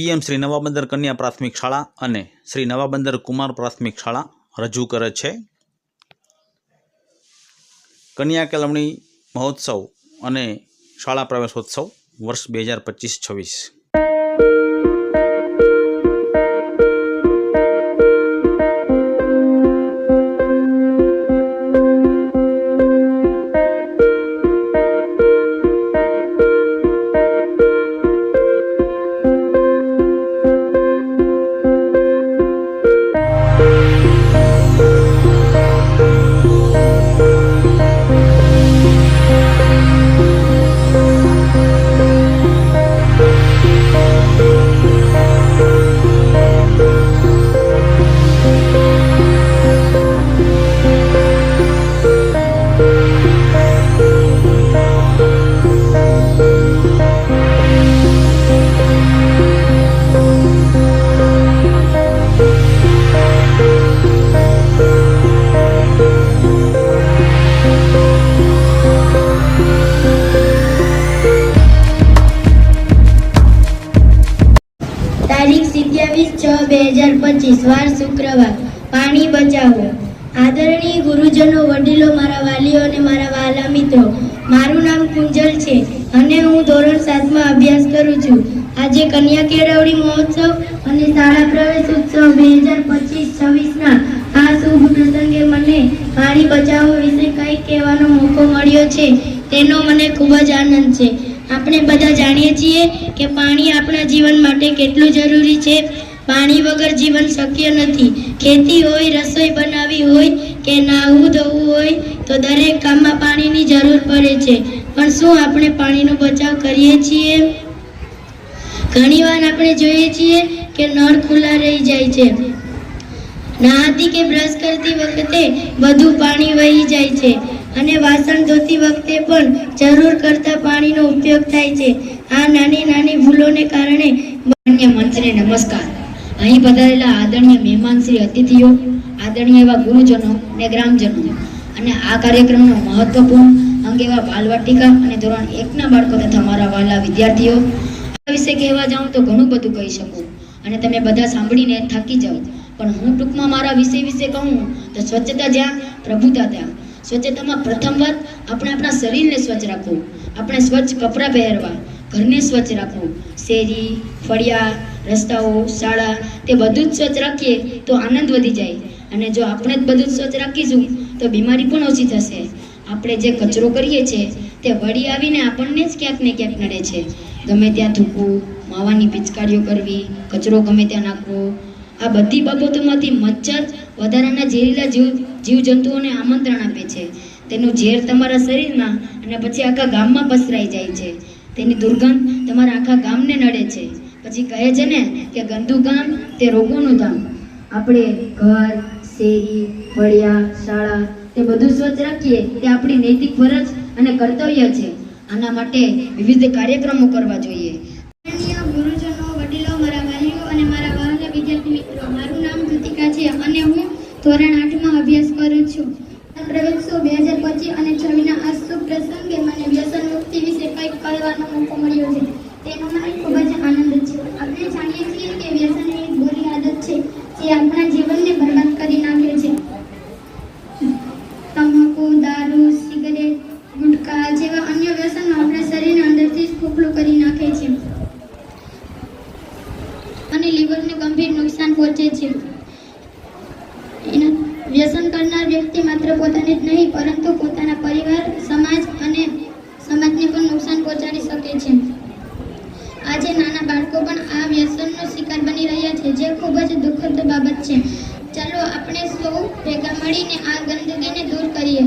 PM Shri Navabandar કન્યા પ્રાથમિક શાળા અને શ્રી નવાબંદર કુમાર પ્રાથમિક શાળા રજૂ કરે છે. કન્યા કેળવણી મહોત્સવ અને શાળા પ્રવેશોત્સવ વર્ષ બે હજાર પચીસ છવ્વીસ. સિત્યાવીસ છ, બે હજાર પચીસ, વાર શુક્રવાર. પાણી બચાવો. આદરણીય ગુરુજનો, વડીલો, મારા વાલીઓ અને મારા વાલા મિત્રો, મારું નામ કુંજલ છે અને હું ધોરણ સાતમાં અભ્યાસ કરું છું. આજે કન્યા કેળવણી મહોત્સવ અને શાળા પ્રવેશ ઉત્સવ બે હજાર પચીસ, છવ્વીસના આ શુભ પ્રસંગે મને પાણી બચાવો વિશે કંઈક કહેવાનો મોકો મળ્યો છે. તેનો મને ખૂબ જ આનંદ છે. આપણે બધા જાણીએ છીએ કે પાણી આપણા જીવન માટે કેટલું જરૂરી છે. પાણી વગર જીવન શક્ય નથી. ખેતી હોય, રસોઈ બનાવવી હોય કે નાહવું, ધોવું હોય તો દરેક કામમાં પાણીની જરૂર પડે છે. પણ શું આપણે પાણીનો બચાવ કરીએ છીએ? ઘણીવાર આપણે જોઈએ છીએ કે નળ ખુલ્લા રહી જાય છે. નહાતી કે બ્રશ કરતી વખતે બધું પાણી વહી જાય છે. અને વાસણ ધોતી વખતે પણ જરૂર કરતા પાણીનો ઉપયોગ થાય છે. આ નાની નાની ભૂલોને કારણે માન્ય મંત્રી નમસ્કાર. અહીં પધારેલા આદરણીય મહેમાન શ્રી અતિથિઓ, આદરણીય એવા ગુરુજનો અને ગ્રામજનો અને આ કાર્યક્રમનો મહત્વપૂર્ણ અંગ એવા બાલવાટિકા અને ધોરણ એકના બાળકો તથા મારા વાલા વિદ્યાર્થીઓ, આ વિશે કહેવા જાઉં તો ઘણું બધું કહી શકું અને તમે બધા સાંભળીને થાકી જાઓ. પણ હું ટૂંકમાં મારા વિષય વિશે કહું તો સ્વચ્છતા જ્યાં, પ્રભુતા ત્યાં. સ્વચ્છતામાં પ્રથમ વાત આપણે આપણા શરીરને સ્વચ્છ રાખવું. આપણે સ્વચ્છ કપડાં પહેરવા, ઘરને સ્વચ્છ રાખવું. શેરી, ફળિયા, રસ્તાઓ, શાળા, તે બધું જ સ્વચ્છ રાખીએ તો આનંદ વધી જાય. અને જો આપણે જ બધું જ સ્વચ્છ રાખીશું, તો બીમારી પણ ઓછી થશે. આપણે જે કચરો કરીએ છીએ, તે વળી આવીને આપણને જ ક્યાંક ને ક્યાંક નડે છે. ગમે ત્યાં થૂકવું, માવાની પિચકારીઓ કરવી, કચરો ગમે ત્યાં નાખવો, આ બધી બાબતોમાંથી મચ્છર વધારાના ઝેરીલા જીવ જીવજંતુઓને આમંત્રણ આપે છે. તેનું ઝેર તમારા શરીરમાં અને પછી આખા ગામમાં પસરાઈ જાય છે. તેની દુર્ગંધ તમારા આખા ગામને નડે છે. પછી કહે છે ને કે ગંદુ ગામ તે રોગોનું ધામ આપણે ઘર, શેરી, ફળિયા, શાળા તે બધું સ્વચ્છ રાખીએ તે આપણી નૈતિક ફરજ અને કર્તવ્ય છે. આના માટે વિવિધ કાર્યક્રમો કરવા જોઈએ. ગુરુજનો, વડીલો, મારા વાલીઓ અને મારા વહાલા વિદ્યાર્થી મિત્રો, મારું નામ કૃતિકા છે અને હું ધોરણ આઠમાં અભ્યાસ કરું છું. પ્રવેશો બે હજાર પચીસ અને છવ્વીસના આ શુભ પ્રસંગે મને વ્યસન મુક્તિ વિશે કંઈક કરવાનો મોકો મળ્યો છે. તેનો મને ખૂબ જ આનંદ છે. આપણે જાણીએ છીએ કે વ્યસન એ એક બુરી આદત છે જે આપણા જીવનને બરબાદ કરી નાખે છે. તમાકુ, દારૂ, સિગરેટ, ગુટકા જેવા અન્ય વ્યસનો આપણા શરીરને અંદરથી જ ખોખલું કરી નાખે છે. અને લીવરને ગંભીર નુકસાન પહોંચે છે. કરનાર વ્યક્તિ માત્ર પોતાને જ નહીં, પરંતુ પોતાના પરિવાર, સમાજ અને સમાજને પણ નુકસાન પહોંચાડી શકે છે. આજે નાના બાળકો પણ આ વ્યસનનો શિકાર બની રહ્યા છે, જે ખૂબ જ દુઃખદ બાબત છે. ચાલો આપણે સૌ ભેગા મળીને આ ગંદકીને દૂર કરીએ.